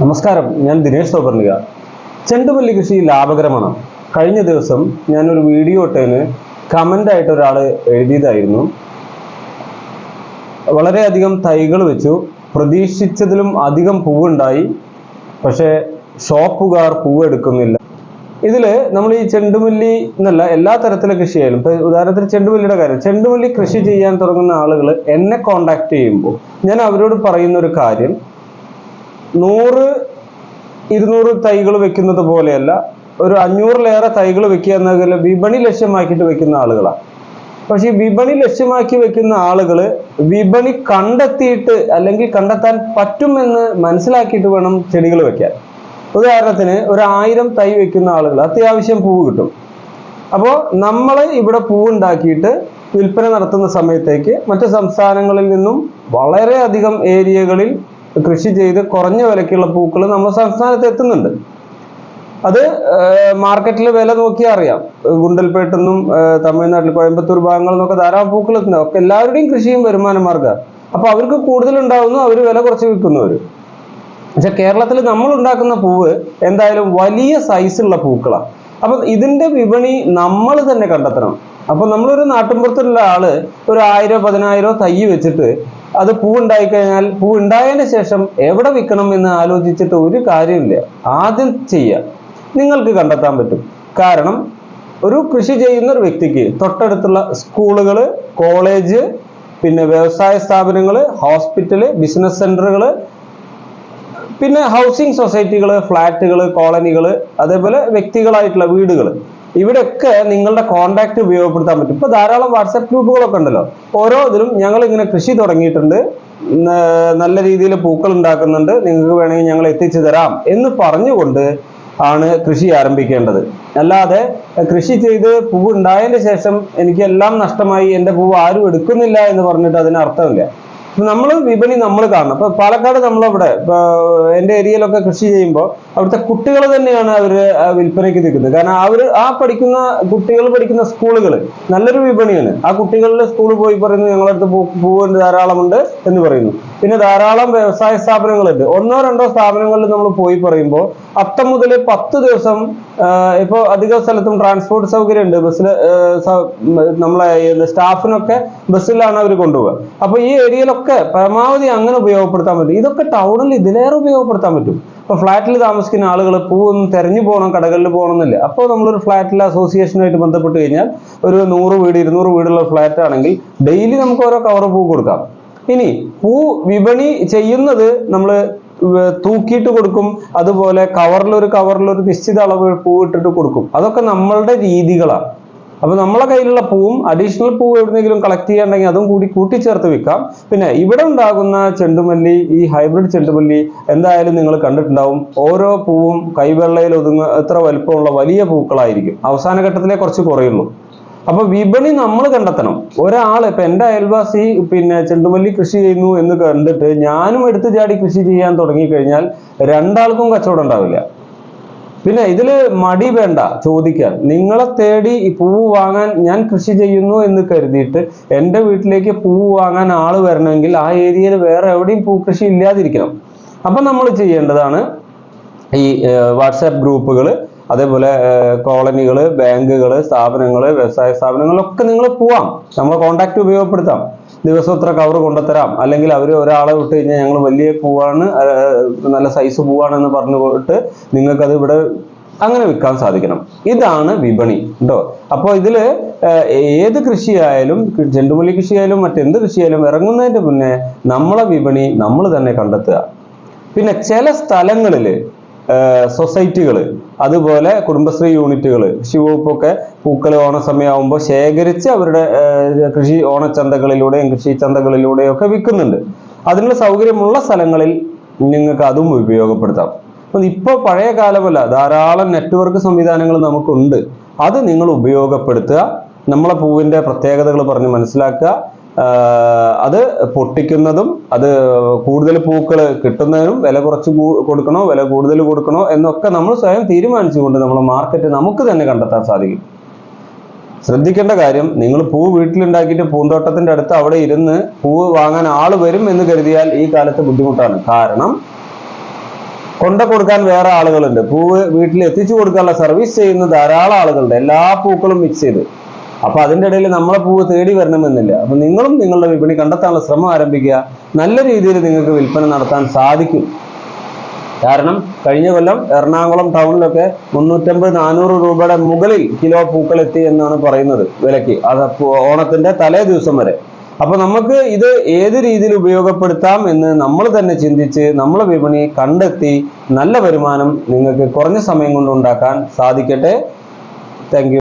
നമസ്കാരം ഞാൻ ദിനേശ് തോപർണിക. ചെണ്ടുമല്ലി കൃഷി ലാഭകരമാണ്. കഴിഞ്ഞ ദിവസം ഞാനൊരു വീഡിയോ ഇട്ടതിന് കമന്റ് ആയിട്ട് ഒരാൾ എഴുതിയതായിരുന്നു. വളരെയധികം തൈകൾ വെച്ചു. പ്രതീക്ഷിച്ചതിലും അധികം പൂവുണ്ടായി. പക്ഷേ ഷോപ്പുകാർ പൂവ് എടുക്കുന്നില്ല. ഇതിൽ നമ്മൾ ഈ ചെണ്ടുമല്ലി എന്നല്ല എല്ലാ തരത്തിലെ കൃഷിയായാലും ഇപ്പൊ ഉദാഹരണത്തിന് ചെണ്ടുമല്ലിയുടെ കാര്യം. ചെണ്ടുമല്ലി കൃഷി ചെയ്യാൻ തുടങ്ങുന്ന ആളുകൾ എന്നെ കോണ്ടാക്ട് ചെയ്യുമ്പോൾ ഞാൻ അവരോട് പറയുന്ന ഒരു കാര്യം നൂറ് ഇരുന്നൂറ് തൈകൾ വെക്കുന്നത് പോലെയല്ല ഒരു അഞ്ഞൂറിലേറെ തൈകൾ വെക്കുക എന്നതിൽ വിപണി ലക്ഷ്യമാക്കിയിട്ട് വെക്കുന്ന ആളുകളാണ്. പക്ഷേ വിപണി ലക്ഷ്യമാക്കി വെക്കുന്ന ആളുകൾ വിപണി കണ്ടെത്തിയിട്ട് അല്ലെങ്കിൽ കണ്ടെത്താൻ പറ്റുമെന്ന് മനസ്സിലാക്കിയിട്ട് വേണം ചെടികൾ വെക്കാൻ. ഉദാഹരണത്തിന് ഒരു ആയിരം തൈ വെക്കുന്ന ആളുകൾ അത്യാവശ്യം പൂവ് കിട്ടും. അപ്പോൾ നമ്മൾ ഇവിടെ പൂവുണ്ടാക്കിയിട്ട് വിൽപ്പന നടത്തുന്ന സമയത്തേക്ക് മറ്റു സംസ്ഥാനങ്ങളിൽ നിന്നും വളരെയധികം ഏരിയകളിൽ കൃഷി ചെയ്ത് കുറഞ്ഞ വിലക്കുള്ള പൂക്കൾ നമ്മുടെ സംസ്ഥാനത്ത് എത്തുന്നുണ്ട്. അത് മാർക്കറ്റിൽ വില നോക്കിയാൽ അറിയാം. ഗുണ്ടൽപേട്ടെന്നും തമിഴ്നാട്ടിൽ കോയമ്പത്തൂർ ഭാഗങ്ങളിൽ നിന്നൊക്കെ ധാരാളം പൂക്കൾ എത്തുന്നത് ഒക്കെ എല്ലാവരുടെയും കൃഷിയും വരുമാന മാർഗമാണ് അപ്പൊ അവർക്ക് കൂടുതൽ ഉണ്ടാവുന്നു അവർ വില കുറച്ച് വിൽക്കുന്നവർ പക്ഷെ കേരളത്തിൽ നമ്മൾ ഉണ്ടാക്കുന്ന പൂവ് എന്തായാലും വലിയ സൈസുള്ള പൂക്കളാണ് അപ്പൊ ഇതിന്റെ വിപണി നമ്മൾ തന്നെ കണ്ടെത്തണം. അപ്പൊ നമ്മളൊരു നാട്ടിൻപുറത്തുള്ള ആൾ ഒരു ആയിരോ പതിനായിരോ തൈ വെച്ചിട്ട് അത് പൂ ഉണ്ടായി കഴിഞ്ഞാൽ പൂ ഉണ്ടായതിന് ശേഷം എവിടെ വിൽക്കണം എന്ന് ആലോചിച്ചിട്ട് ഒരു കാര്യമില്ല. ആദ്യം ചെയ്യുക. നിങ്ങൾക്ക് കണ്ടെത്താൻ പറ്റും. കാരണം ഒരു കൃഷി ചെയ്യുന്ന ഒരു വ്യക്തിക്ക് തൊട്ടടുത്തുള്ള സ്കൂളുകൾ കോളേജ് പിന്നെ വ്യവസായ സ്ഥാപനങ്ങൾ ഹോസ്പിറ്റൽ ബിസിനസ് സെന്ററുകൾ പിന്നെ ഹൗസിംഗ് സൊസൈറ്റികൾ ഫ്ലാറ്റുകൾ കോളനികൾ അതേപോലെ വ്യക്തികളായിട്ടുള്ള വീടുകൾ ഇവിടെയൊക്കെ നിങ്ങളുടെ കോണ്ടാക്ട് ഉപയോഗപ്പെടുത്താൻ പറ്റും. ഇപ്പൊ ധാരാളം വാട്സാപ്പ് ഗ്രൂപ്പുകളൊക്കെ ഉണ്ടല്ലോ. ഓരോ ഇതിലും ഞങ്ങൾ ഇങ്ങനെ കൃഷി തുടങ്ങിയിട്ടുണ്ട്. നല്ല രീതിയിൽ പൂക്കൾ ഉണ്ടാക്കുന്നുണ്ട്. നിങ്ങൾക്ക് വേണമെങ്കിൽ ഞങ്ങൾ എത്തിച്ചു തരാം എന്ന് പറഞ്ഞുകൊണ്ട് ആണ് കൃഷി ആരംഭിക്കേണ്ടത്. അല്ലാതെ കൃഷി ചെയ്ത് പൂവ് ഉണ്ടായതിന് ശേഷം എനിക്ക് എല്ലാം നഷ്ടമായി എന്റെ പൂവ് ആരും എടുക്കുന്നില്ല എന്ന് പറഞ്ഞിട്ട് അതിന് അർത്ഥമില്ല. നമ്മൾ വിപണി നമ്മൾ കാണണം. ഇപ്പൊ പാലക്കാട് നമ്മളവിടെ എന്റെ ഏരിയയിലൊക്കെ കൃഷി ചെയ്യുമ്പോൾ അവിടുത്തെ കുട്ടികൾ തന്നെയാണ് അവർ ആ വിൽപ്പനയ്ക്ക് നിൽക്കുന്നത്. കാരണം അവർ ആ പഠിക്കുന്ന കുട്ടികൾ പഠിക്കുന്ന സ്കൂളുകൾ നല്ലൊരു വിപണിയാണ്. ആ കുട്ടികളുടെ സ്കൂളിൽ പോയി പറയുന്നു ഞങ്ങളടുത്ത് അടുത്ത് പൂ പൂവുണ്ട് ധാരാളമുണ്ട് എന്ന് പറയുന്നു. പിന്നെ ധാരാളം വ്യവസായ സ്ഥാപനങ്ങളുണ്ട്. ഒന്നോ രണ്ടോ സ്ഥാപനങ്ങളിൽ നമ്മൾ പോയി പറയുമ്പോൾ അത്തം മുതൽ പത്ത് ദിവസം ഇപ്പോൾ അധിക സ്ഥലത്തും ട്രാൻസ്പോർട്ട് സൗകര്യം ഉണ്ട് ബസ്സിൽ നമ്മളെ സ്റ്റാഫിനൊക്കെ ബസ്സിലാണ് അവർ കൊണ്ടുപോകുക അപ്പോൾ ഈ ഏരിയയിലൊക്കെ പരമാവധി അങ്ങനെ ഉപയോഗപ്പെടുത്താൻ പറ്റും. ഇതൊക്കെ ടൗണിൽ ഇതിലേറെ ഉപയോഗപ്പെടുത്താൻ പറ്റും. ഇപ്പോൾ ഫ്ലാറ്റിൽ താമസിക്കുന്ന ആളുകൾ പൂവൊന്നും തെരഞ്ഞു പോകണം കടകളിൽ പോകണം എന്നില്ല. അപ്പോൾ നമ്മളൊരു ഫ്ലാറ്റിൽ അസോസിയേഷനുമായിട്ട് ബന്ധപ്പെട്ട് കഴിഞ്ഞാൽ ഒരു നൂറ് വീട് ഇരുന്നൂറ് വീടുള്ള ഫ്ലാറ്റ് ആണെങ്കിൽ ഡെയിലി നമുക്ക് ഓരോ കവർ പൂ കൊടുക്കാം. ഇനി പൂ വിപണി ചെയ്യുന്നത് നമ്മൾ തൂക്കിയിട്ട് കൊടുക്കും അതുപോലെ കവറിലൊരു കവറിലൊരു നിശ്ചിത അളവ് പൂ ഇട്ടിട്ട് കൊടുക്കും. അതൊക്കെ നമ്മളുടെ രീതികളാണ്. അപ്പൊ നമ്മളെ കയ്യിലുള്ള പൂവും അഡീഷണൽ പൂവ് എവിടെന്നെങ്കിലും കളക്ട് ചെയ്യാണ്ടെങ്കിൽ അതും കൂടി കൂട്ടിച്ചേർത്ത് വെക്കാം. പിന്നെ ഇവിടെ ഉണ്ടാകുന്ന ചെണ്ടുമല്ലി ഈ ഹൈബ്രിഡ് ചെണ്ടുമല്ലി എന്തായാലും നിങ്ങൾ കണ്ടിട്ടുണ്ടാവും. ഓരോ പൂവും കൈവെള്ളയിൽ ഒതുങ്ങ എത്ര വലുപ്പമുള്ള വലിയ പൂക്കളായിരിക്കും. അവസാന ഘട്ടത്തിലേ കുറച്ച് കുറയുള്ളൂ. അപ്പൊ വിപണി നമ്മൾ കണ്ടെത്തണം. ഒരാൾ ഇപ്പൊ എന്റെ അയൽവാസി പിന്നെ ചെണ്ടുമല്ലി കൃഷി ചെയ്യുന്നു എന്ന് കണ്ടിട്ട് ഞാനും എടുത്തു ചാടി കൃഷി ചെയ്യാൻ തുടങ്ങിക്കഴിഞ്ഞാൽ രണ്ടാൾക്കും കച്ചവടം ഉണ്ടാവില്ല. പിന്നെ ഇതിൽ മടി വേണ്ട ചോദിക്കാൻ നിങ്ങളെ തേടി പൂവ് വാങ്ങാൻ ഞാൻ കൃഷി ചെയ്യുന്നു എന്ന് കരുതിയിട്ട് എന്റെ വീട്ടിലേക്ക് പൂവ് വാങ്ങാൻ ആൾ വരണമെങ്കിൽ ആ ഏരിയയിൽ വേറെ എവിടെയും പൂക്കൃഷി ഇല്ലാതിരിക്കണം. അപ്പൊ നമ്മൾ ചെയ്യേണ്ടതാണ് ഈ വാട്സാപ്പ് ഗ്രൂപ്പുകൾ അതേപോലെ കോളനികൾ ബാങ്കുകൾ സ്ഥാപനങ്ങൾ വ്യവസായ സ്ഥാപനങ്ങളിലൊക്കെ നിങ്ങൾ പോവാം. നമ്മൾ കോണ്ടാക്ട് ഉപയോഗപ്പെടുത്താം. ദിവസം ഇത്ര കവർ കൊണ്ടുത്തരാം. അല്ലെങ്കിൽ അവർ ഒരാളെ വിട്ട് കഴിഞ്ഞാൽ ഞങ്ങൾ വലിയ പൂവാണ് നല്ല സൈസ് പൂവാണെന്ന് പറഞ്ഞു പോയിട്ട് നിങ്ങൾക്കത് ഇവിടെ അങ്ങനെ വിൽക്കാൻ സാധിക്കണം. ഇതാണ് വിപണി കേട്ടോ. അപ്പോൾ ഇതിൽ ഏത് കൃഷിയായാലും ചെണ്ടുമല്ലി കൃഷിയായാലും മറ്റെന്ത് കൃഷിയായാലും ഇറങ്ങുന്നതിന്റെ മുന്നേ നമ്മളെ വിപണി നമ്മൾ തന്നെ കണ്ടെത്തുക. പിന്നെ ചില സ്ഥലങ്ങളിൽ സൊസൈറ്റികൾ അതുപോലെ കുടുംബശ്രീ യൂണിറ്റുകൾ കൃഷിവകുപ്പൊക്കെ പൂക്കൾ ഓണസമയമാകുമ്പോൾ ശേഖരിച്ച് അവരുടെ കൃഷി ഓണച്ചന്തകളിലൂടെയും കൃഷി ചന്തകളിലൂടെയും ഒക്കെ വിൽക്കുന്നുണ്ട്. അതിനുള്ള സൗകര്യമുള്ള സ്ഥലങ്ങളിൽ നിങ്ങൾക്ക് അതും ഉപയോഗപ്പെടുത്താം. അപ്പം ഇപ്പോൾ പഴയ കാലമല്ല ധാരാളം നെറ്റ്വർക്ക് സംവിധാനങ്ങൾ നമുക്കുണ്ട്. അത് നിങ്ങൾ ഉപയോഗപ്പെടുത്തുക നമ്മളെ പൂവിന്റെ പ്രത്യേകതകൾ പറഞ്ഞ് മനസ്സിലാക്കുക അത് പൊട്ടിക്കുന്നതും അത് കൂടുതൽ പൂക്കൾ കിട്ടുന്നതിനും വില കുറച്ച് കൊടുക്കണോ വില കൂടുതൽ കൊടുക്കണോ എന്നൊക്കെ നമ്മൾ സ്വയം തീരുമാനിച്ചുകൊണ്ട് നമ്മൾ മാർക്കറ്റ് നമുക്ക് തന്നെ കണ്ടെത്താൻ സാധിക്കും. ശ്രദ്ധിക്കേണ്ട കാര്യം നിങ്ങൾ പൂ വീട്ടിലുണ്ടാക്കിയിട്ട് പൂന്തോട്ടത്തിന്റെ അടുത്ത് അവിടെ ഇരുന്ന് പൂവ് വാങ്ങാൻ ആൾ വരും എന്ന് കരുതിയാൽ ഈ കാലത്ത് ബുദ്ധിമുട്ടാണ്. കാരണം കൊണ്ട കൊടുക്കാൻ വേറെ ആളുകളുണ്ട്. പൂവ് വീട്ടിൽ എത്തിച്ചു കൊടുക്കാനുള്ള സർവീസ് ചെയ്യുന്ന ധാരാളം ആളുകളുണ്ട്. എല്ലാ പൂക്കളും മിക്സ് ചെയ്ത്. അപ്പൊ അതിന്റെ ഇടയിൽ നമ്മളെ പൂവ് തേടി വരണമെന്നില്ല. അപ്പൊ നിങ്ങളും നിങ്ങളുടെ വിപണി കണ്ടെത്താനുള്ള ശ്രമം ആരംഭിക്കുക. നല്ല രീതിയിൽ നിങ്ങൾക്ക് വിൽപ്പന നടത്താൻ സാധിക്കും. കാരണം കഴിഞ്ഞ കൊല്ലം എറണാകുളം ടൗണിലൊക്കെ മുന്നൂറ്റമ്പത് നാനൂറ് രൂപയുടെ മുകളിൽ കിലോ പൂക്കൾ എത്തി എന്നാണ് പറയുന്നത് വിലക്ക് അത് ഓണത്തിന്റെ തലേ ദിവസം വരെ. അപ്പൊ നമുക്ക് ഇത് ഏത് രീതിയിൽ ഉപയോഗപ്പെടുത്താം എന്ന് നമ്മൾ തന്നെ ചിന്തിച്ച് നമ്മൾ വിപണി കണ്ടെത്തി നല്ല വരുമാനം നിങ്ങൾക്ക് കുറഞ്ഞ സമയം കൊണ്ട് ഉണ്ടാക്കാൻ സാധിക്കട്ടെ. താങ്ക്